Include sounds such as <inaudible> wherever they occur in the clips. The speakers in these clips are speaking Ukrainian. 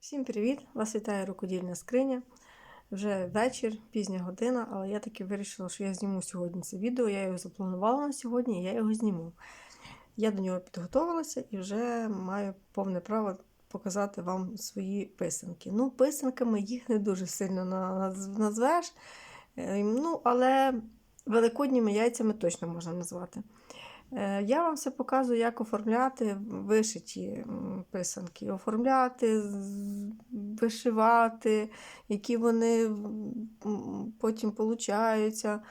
Всім привіт! Вас вітає рукодільна скриня. Вже вечір, пізня година, але я таки вирішила, що я зніму сьогодні це відео. Я його запланувала на сьогодні, і я його зніму. Я до нього підготувалася і вже маю повне право показати вам свої писанки. Ну, писанками їх не дуже сильно на- назвеш. Е, Ну, але великодніми яйцями точно можна назвати. Е, Я вам все показую, як оформляти вишиті писанки. Оформляти, вишивати, які вони потім получаються.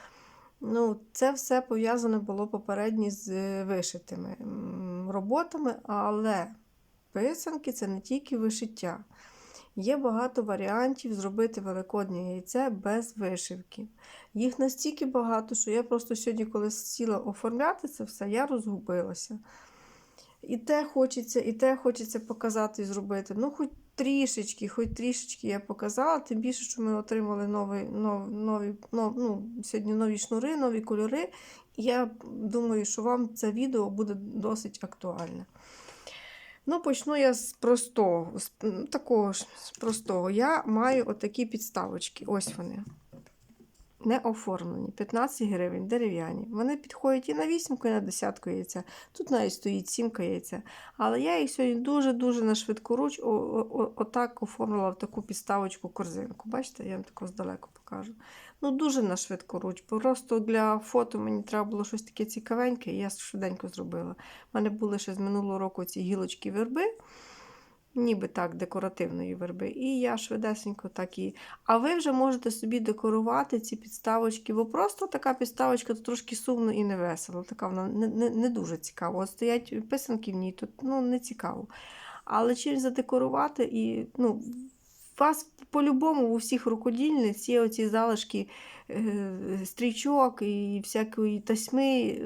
Ну, це все пов'язане було попередньо з е, вишитими роботами, але писанки це не тільки вишиття. Є багато варіантів зробити великоднє яйце без вишивки. Їх настільки багато, що я просто сьогодні, коли сіла оформляти це все, я розгубилася. І те хочеться, і те хочеться показати і зробити. Ну, хоч трішечки, хоч трішечки я показала, тим більше, що ми отримали нові, нові, нові, нов- ну, сьогодні нові шнури, нові кольори. І я думаю, що вам це відео буде досить актуальне. Ну, почну я з простого, з такого ж з простого. Я маю отакі підставочки. Ось вони. Не оформлені. 15 гривень, дерев'яні. Вони підходять і на вісімку, і на десятку яйця. Тут навіть стоїть сімка яйця. Але я їх сьогодні дуже-дуже на о- о- отак оформила в таку підставочку корзинку. Бачите, я вам тако здалеку покажу. Ну, дуже на швидкоруч. Просто для фото мені треба було щось таке цікавеньке, і я швиденько зробила. У мене були ще з минулого року ці гілочки верби, ніби так, декоративної верби. І я швидесенько так і. А ви вже можете собі декорувати ці підставочки, бо просто така підставочка то трошки сумно і невесело. Така вона не, не, не дуже цікава. От стоять писанки в ній, тут ну, не цікаво. Але чим задекорувати і ну, вас по-любому у всіх рукодільниць є оці залишки е, стрічок і всякої тасьми.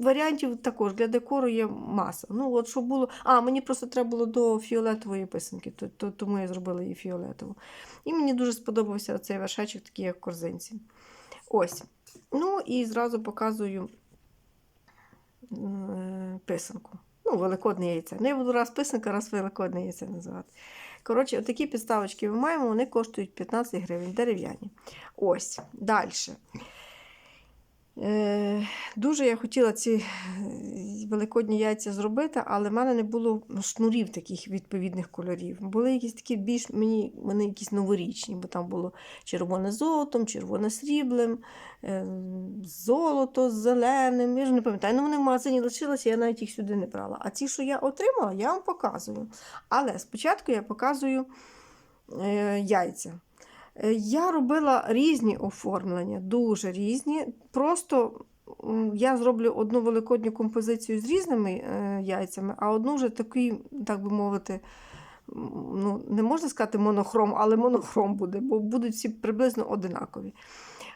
Варіантів також для декору є маса. Ну, от що було. А, мені просто треба було до фіолетової писанки, то, то, тому я зробила її фіолетову. І мені дуже сподобався цей вершечок, такий, як корзинці. Ось. Ну і зразу показую писанку. Ну, великодне яйце. Ну, я буду раз писанка, раз великодне яйце називати. Коротше, отакі підставочки ми маємо, вони коштують 15 гривень, дерев'яні. Ось, далі. Е, дуже я хотіла ці е, великодні яйця зробити, але в мене не було шнурів таких відповідних кольорів. Були якісь такі більш мені вони якісь новорічні, бо там було червоне золотом, червоне сріблем, е, золото з зеленим. Я ж не пам'ятаю, ну вони в магазині лишилися, я навіть їх сюди не брала. А ті, що я отримала, я вам показую. Але спочатку я показую яйця. Е, Я робила різні оформлення, дуже різні. Просто я зроблю одну великодню композицію з різними е, яйцями, а одну вже такий, так би мовити, ну, не можна сказати монохром, але монохром буде, бо будуть всі приблизно одинакові.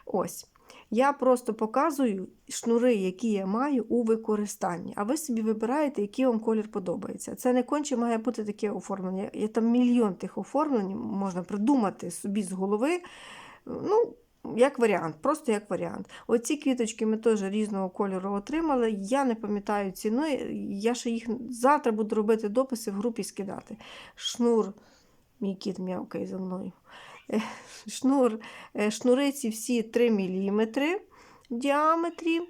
Ось. Я просто показую шнури, які я маю у використанні. А ви собі вибираєте, який вам колір подобається. Це не конче має бути таке оформлення. Є там мільйон тих оформлень, можна придумати собі з голови. Ну, як варіант, просто як варіант. Оці квіточки ми теж різного кольору отримали. Я не пам'ятаю ціну. Я ще їх завтра буду робити дописи в групі скидати. Шнур, мій кіт м'явкає за мною. <laughs> Шнур, е, шнури ці всі 3 мм в діаметрі.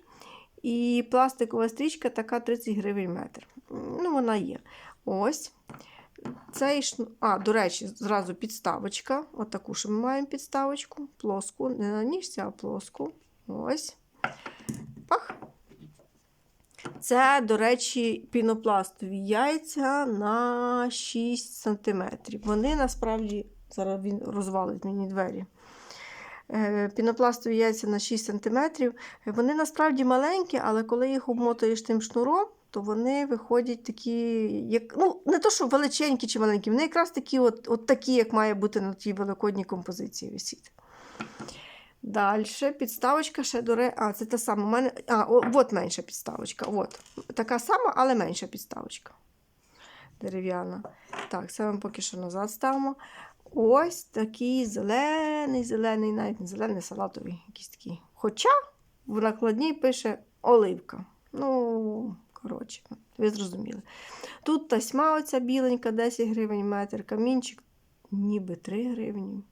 І пластикова стрічка така 30 гривень метр. Ну, вона є. Ось. Цей шну... А, до речі, зразу підставочка. Отаку, що ми маємо підставочку. Плоску. Не на ніжці, а плоску. Ось. Пах. Це, до речі, пінопластові яйця на 6 см. Вони насправді, зараз він розвалить мені двері. Е, Пінопластові яйця на 6 см. Вони насправді маленькі, але коли їх обмотуєш тим шнуром, то вони виходять такі, як, ну, не то, що величенькі чи маленькі, вони якраз такі, от, от такі, як має бути на тій великодній композиції висіти. Далі підставочка ще до ре... А, це та сама. У мене... А, от менша підставочка. От. Така сама, але менша підставочка. Дерев'яна. Так, це ми поки що назад ставимо. Ось такий зелений, зелений, навіть не зелений, салатовий. якийсь такий. Хоча в накладній пише оливка. Ну, коротше, ви зрозуміли. Тут тасьма оця біленька, 10 гривень метр, камінчик ніби 3 гривні.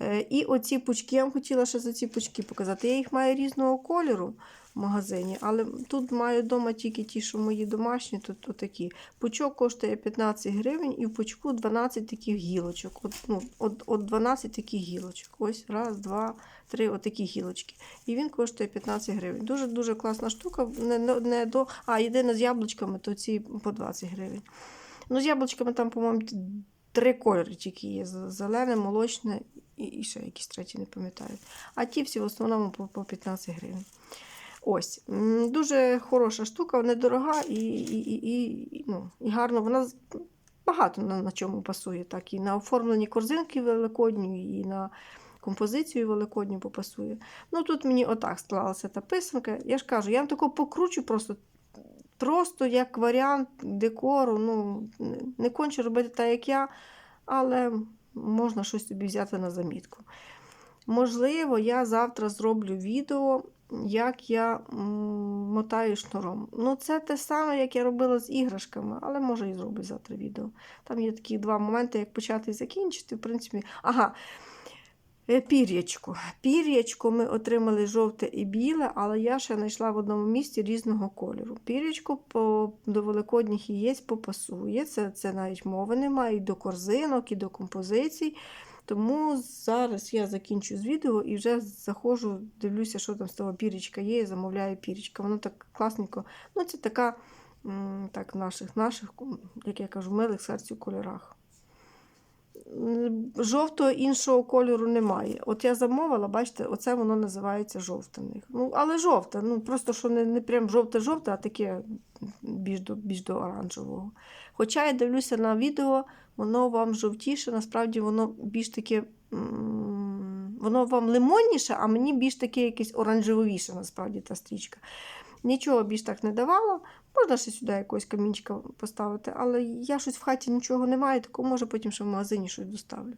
Е, І оці пучки, я вам хотіла ще за ці пучки показати. Я їх маю різного кольору магазині, але тут маю вдома тільки ті, що мої домашні, тут отакі. Пучок коштує 15 гривень і в пучку 12 таких гілочок. От, ну, от, от 12 таких гілочок. Ось раз, два, три отакі гілочки. І він коштує 15 гривень. Дуже-дуже класна штука. Не, не, до... А, єдине з яблучками, то ці по 20 гривень. Ну, з яблучками там, по-моєму, три кольори тільки є: зелене, молочне і, ще якісь треті, не пам'ятаю. А ті всі в основному по 15 гривень. Ось. Дуже хороша штука, недорога і, і, і, і, ну, і гарно. Вона багато на, на чому пасує. Так, і на оформлені корзинки великодні, і на композицію великодню попасує. Ну тут мені отак склалася та писанка. Я ж кажу, я вам таку покручу просто. Просто як варіант декору, ну, не конче робити так, як я, але можна щось собі взяти на замітку. Можливо, я завтра зроблю відео, як я мотаю шнуром. Ну, це те саме, як я робила з іграшками, але може і зроблю завтра відео. Там є такі два моменти, як почати і закінчити. В принципі, ага. Е, Пір'ячко. Пір'ячко ми отримали жовте і біле, але я ще знайшла в одному місці різного кольору. Пір'ячко по, до великодніх яєць попасує. Це, це навіть мови немає і до корзинок, і до композицій. Тому зараз я закінчу з відео і вже заходжу, дивлюся, що там з того пірічка є, і замовляю пірічка. Воно так класненько. Ну, це така, так, наших, наших, як я кажу, милих серцю кольорах. Жовтого іншого кольору немає. От я замовила, бачите, оце воно називається жовте в них. Ну, але жовте, ну просто що не, не прям жовте-жовте, а таке більш до, більш до оранжевого. Хоча я дивлюся на відео, воно вам жовтіше, насправді воно більш таке. Воно вам лимонніше, а мені більш таке якесь оранжевовіше, насправді, та стрічка. Нічого більш так не давала. Можна ще сюди якогось камінчика поставити, але я щось в хаті нічого не маю, такого може потім ще в магазині щось доставлю.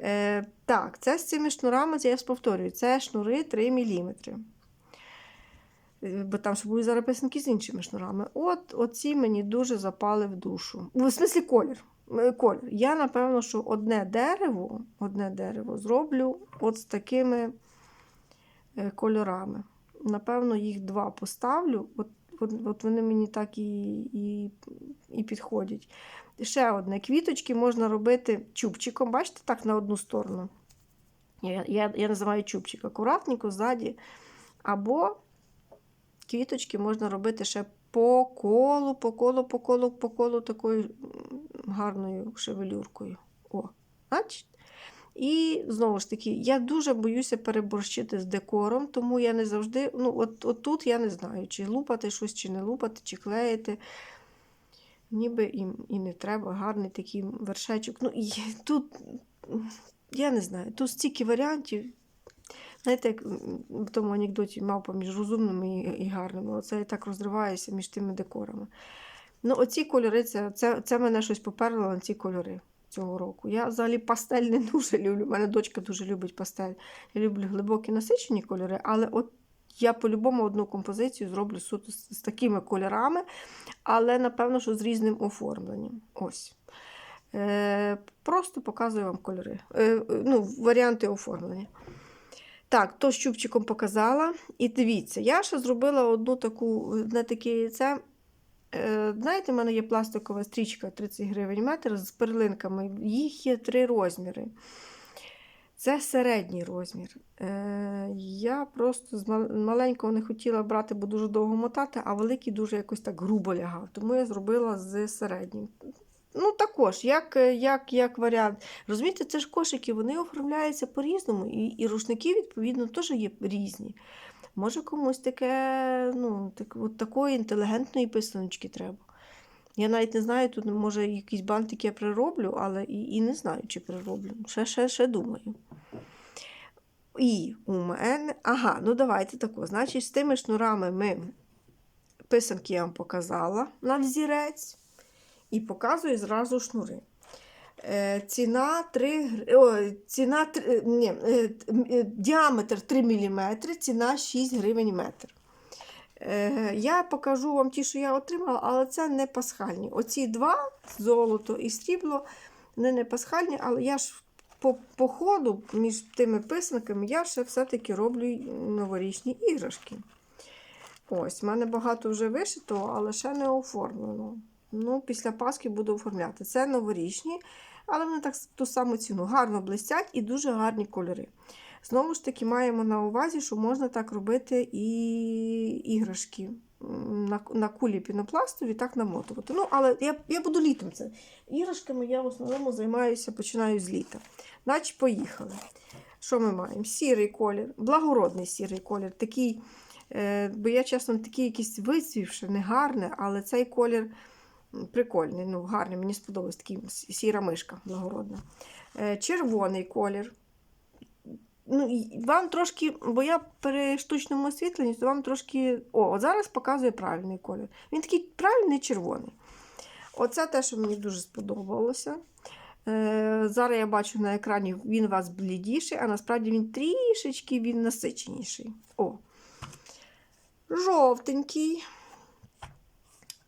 Е, так, це з цими шнурами, це я повторюю, це шнури 3 мм. Бо там ще будуть зараз з іншими шнурами. От оці мені дуже запали в душу. В смислі колір. Е, колір. Я, напевно, що одне дерево, одне дерево зроблю от з такими е, кольорами. Напевно, їх два поставлю. От, от, от вони мені так і, і, і підходять. Ще одне. Квіточки можна робити чубчиком, бачите, так на одну сторону. Я, я, я називаю чубчик акуратненько ззаді. Або квіточки можна робити ще по колу, по колу, по колу, по колу такою гарною шевелюркою. О, бачите? І знову ж таки, я дуже боюся переборщити з декором, тому я не завжди. Ну, от, от тут я не знаю, чи лупати щось, чи не лупати, чи клеїти. Ніби і, і не треба гарний такий вершечок. Ну, і тут, я не знаю, тут стільки варіантів. Знаєте, як в тому анекдоті мавпа між розумними і, гарними. Оце я так розриваюся між тими декорами. Ну, оці кольори, це, це, це мене щось поперло на ці кольори цього року. Я взагалі пастель не <laughs> дуже люблю. У мене дочка дуже любить пастель. Я люблю глибокі насичені кольори, але от я по-любому одну композицію зроблю суто з, з такими кольорами, але напевно, що з різним оформленням. Ось. Е, просто показую вам кольори. Е, ну, варіанти оформлення. Так, то з чубчиком показала. І дивіться, я ще зробила одну таку, не таке яйце. Е, Знаєте, в мене є пластикова стрічка 30 гривень метр з перлинками. Їх є три розміри. Це середній розмір. Е, Я просто з маленького не хотіла брати, бо дуже довго мотати, а великий дуже якось так грубо лягав. Тому я зробила з середнім. Ну, також, як, е, як, як варіант. Розумієте, це ж кошики, вони оформляються по-різному, і, і рушники, відповідно, теж є різні. Може, комусь таке, ну, так, от такої інтелігентної писаночки треба. Я навіть не знаю, тут може якийсь бантик я прироблю, але і, і не знаю, чи прироблю. Ще, ще, ще думаю. І у мене. Ага, ну давайте тако. Значить, з тими шнурами ми писанки я вам показала на взірець. І показую зразу шнури. Е, ціна 3, о, ціна, три- е, ні, е, діаметр 3 мм, ціна 6 гривень метр. Я покажу вам ті, що я отримала, але це не пасхальні. Оці два золото і срібло. Вони не пасхальні, але я ж по, по ходу між тими писанками я ще все-таки роблю новорічні іграшки. Ось, в мене багато вже вишито, але ще не оформлено. Ну, після Пасхи буду оформляти. Це новорічні, але вони так ту саму ціну. Гарно блистять і дуже гарні кольори. Знову ж таки, маємо на увазі, що можна так робити і іграшки на, на кулі пінопластові, так намотувати. Ну, але я, я буду літом це. Іграшками я в основному займаюся, починаю з літа. Значить, поїхали. Що ми маємо? Сірий колір, благородний сірий колір. Такий, е, бо я, чесно, такий якийсь вицвівши, не гарний, але цей колір прикольний, ну, гарний, мені сподобався такий сіра мишка благородна. Е, червоний колір. Ну, вам трошки, бо я при штучному освітленні, то вам трошки. О, от зараз показує правильний колір. Він такий правильний червоний. Оце те, що мені дуже сподобалося. Е, зараз я бачу на екрані, він у вас блідіший, а насправді він трішечки він насиченіший. О. Жовтенький.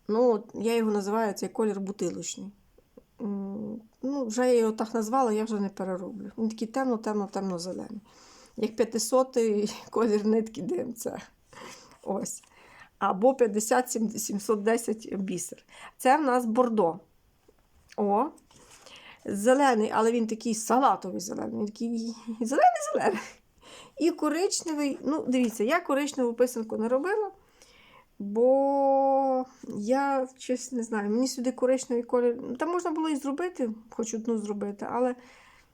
Ну, я його називаю цей колір бутилочний. Ну, вже я його так назвала, я вже не перероблю. Він такий темно-темно-темно-зелений. Як 500-й <laughs> колір нитки ДМЦ. Ось. Або 50-710 бісер. Це в нас бордо. О. Зелений, але він такий салатовий зелений. Він такий зелений-зелений. І коричневий. Ну, дивіться, я коричневу писанку не робила. Бо я щось не знаю, мені сюди коричневий колір. ну, Там можна було і зробити, хоч одну зробити, але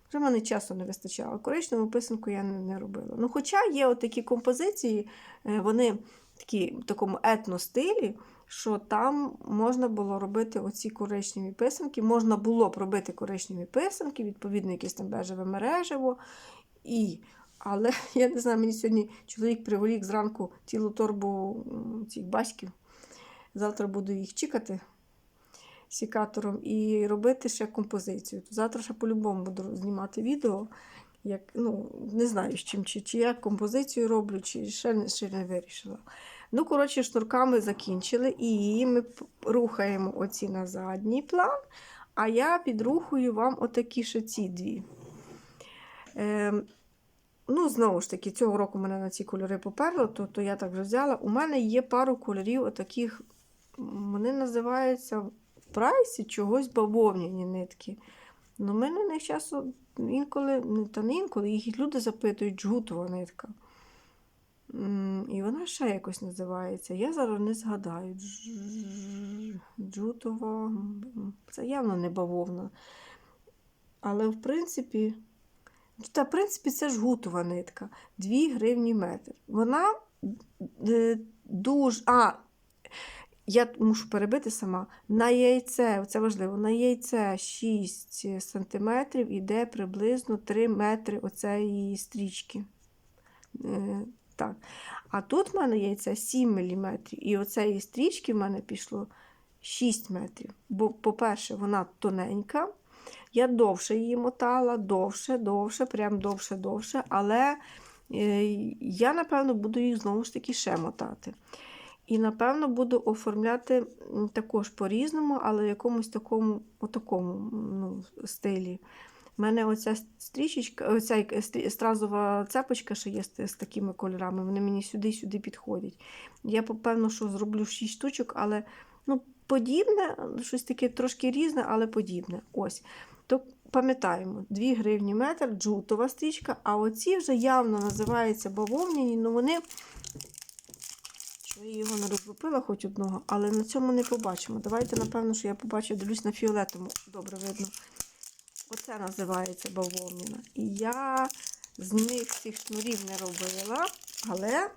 вже в мене часу не вистачало. Коричневу писанку я не, робила. Ну, хоча є от такі композиції, е, вони такі в такому етностилі, що там можна було робити оці коричневі писанки. Можна було б робити коричневі писанки, відповідно, якесь там бежеве мережево. І але <laughs> я не знаю, мені сьогодні чоловік приволік зранку цілу торбу цих баськів. Завтра буду їх чекати сікатором і робити ще композицію. Завтра ще по-любому буду знімати відео. Як, ну, не знаю, з чим, чи, чи я композицію роблю, чи ще, ще не вирішила. Ну, коротше, шнурками закінчили, і ми рухаємо оці на задній план, а я підрухую вам отакі ще ці дві. Ем, Ну, знову ж таки, цього року мене на ці кольори поперло, то, я так вже взяла. У мене є пару кольорів, отаких, м, вони називаються в прайсі чогось бавовняні нитки. Ну, мене них часу інколи, та не інколи, їх люди запитують, джгутова нитка. І вона ще якось називається. Я зараз не згадаю. Джутова. Це явно не бавовна. Але в принципі. Та, в принципі, це ж гутова нитка. 2 гривні метр. Вона е, дуже. А, я мушу перебити сама. На яйце, це важливо, на яйце 6 см іде приблизно 3 метри оцеї стрічки. Е, так. А тут в мене яйце 7 мм. І оцеї стрічки в мене пішло 6 метрів. Бо, по-перше, вона тоненька. Я довше її мотала, довше, довше, прям довше, довше, але е, я, напевно, буду їх знову ж таки ще мотати. І, напевно, буду оформляти також по-різному, але в якомусь такому, отакому ну, стилі. У мене оця стрічечка, оця як стразова цепочка, що є з такими кольорами, вони мені сюди-сюди підходять. Я, певно, що зроблю 6 штучок, але ну, подібне, щось таке трошки різне, але подібне. Ось. То пам'ятаємо, 2 гривні метр, джутова стрічка, а оці вже явно називаються бавовняні, ну вони. Я його не розлупила хоч одного, але на цьому не побачимо. Давайте, напевно, що я побачу, дивлюсь на фіолетовому, добре видно. Оце називається бавовняна. І я з них цих шнурів не робила, але,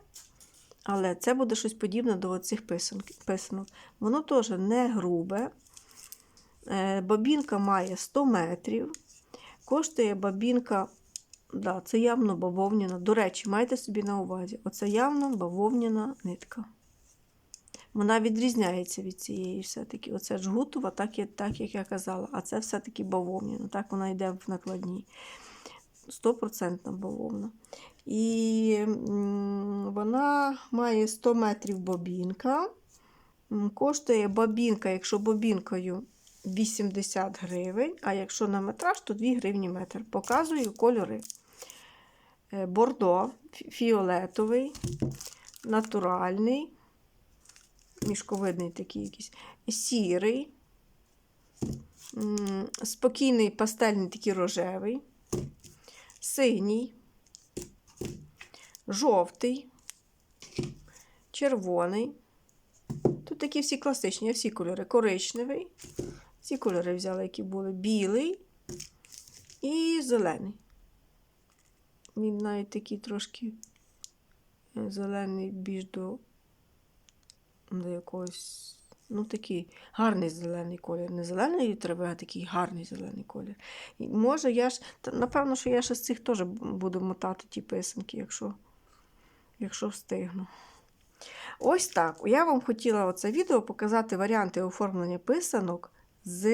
але це буде щось подібне до оцих писанок. Воно теж не грубе. Е, Бабінка має 100 метрів. Коштує бабінка, да, це явно бавовняна. До речі, майте собі на увазі, оце явно бавовняна нитка. Вона відрізняється від цієї все-таки. Оце жгутова, так, так як я казала, а це все-таки бавовняна. Так вона йде в накладній. 100% бавовна. І вона має 100 метрів бобінка. Коштує бобінка, якщо бобінкою 80 гривень, а якщо на метраж, то 2 гривні метр. Показую кольори. Е, Бордо, фі- фіолетовий, натуральний, мішковидний такий якийсь, сірий, спокійний пастельний такий рожевий, синій, жовтий, червоний. Тут такі всі класичні, всі кольори. Коричневий. Ці кольори взяла, які були білий і зелений. Він навіть такий трошки е, зелений більш до, до якогось. Ну, такий гарний зелений колір. Не зеленої трави, а такий гарний зелений колір. І може, я ж, напевно, що я ще з цих теж буду мотати ті писанки, якщо, якщо встигну. Ось так. Я вам хотіла оце відео показати варіанти оформлення писанок з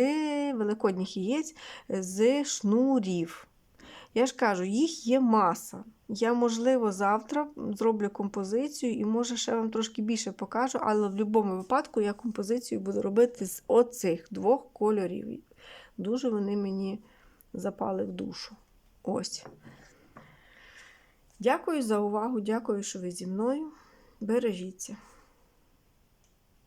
великодніх яєць з шнурів. Я ж кажу, їх є маса. Я, можливо, завтра зроблю композицію і, може, ще вам трошки більше покажу, але в будь-якому випадку я композицію буду робити з оцих двох кольорів. Дуже вони мені запали в душу. Ось. Дякую за увагу, дякую, що ви зі мною. Бережіться.